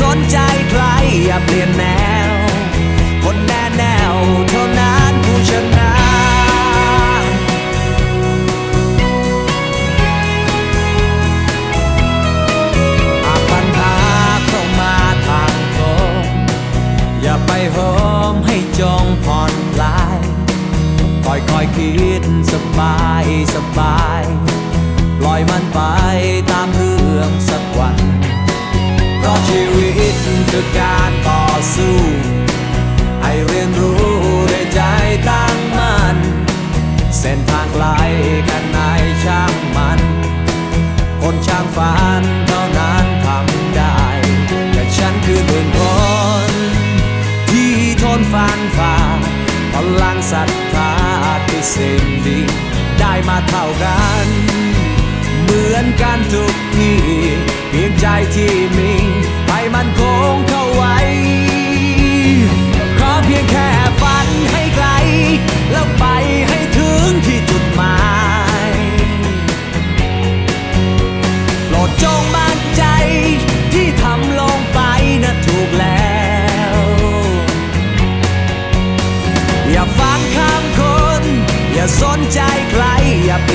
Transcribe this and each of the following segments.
สนใจใครอย่าเปลี่ยนแนว คนแน่แนวเท่านั้นผู้ชนะหากปัญหาเข้ามาทางตรงอย่าไปโหมให้จงผ่อนคลายค่อยค่อยคิดสบายสบาย ปล่อยมันไปตามเรื่องส กลแค่ไหนช่างมัน คนช่างฝันเท่านั้นทำได้ แต่ฉันคือหนึ่งคน ที่ทนฟันฝ่าพลังศรัทธาคือสิ่งดี ได้มาเท่ากัน เหมือนกันทุกทีเพียงใจที่มี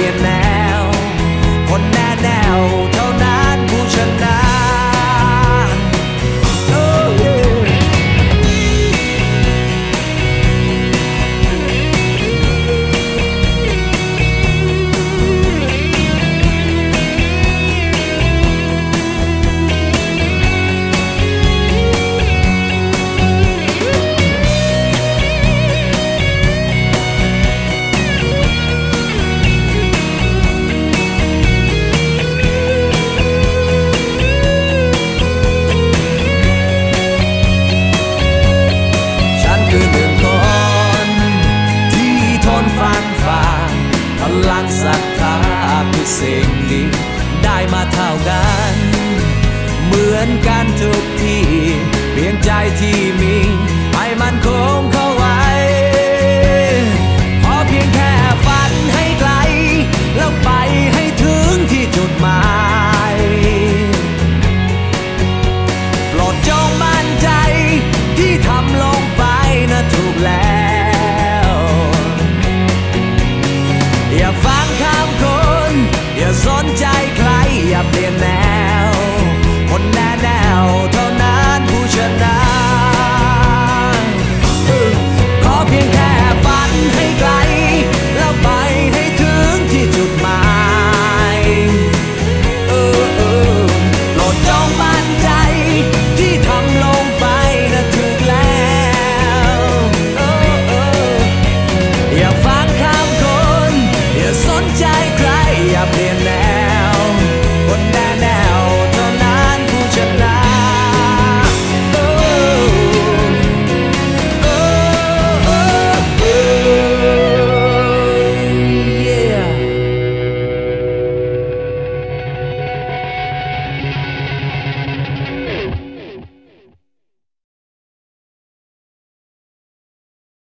อย่ มาเท่ากัน เหมือนกันทุกที่ เพียงใจที่มี ให้มันคงเข้า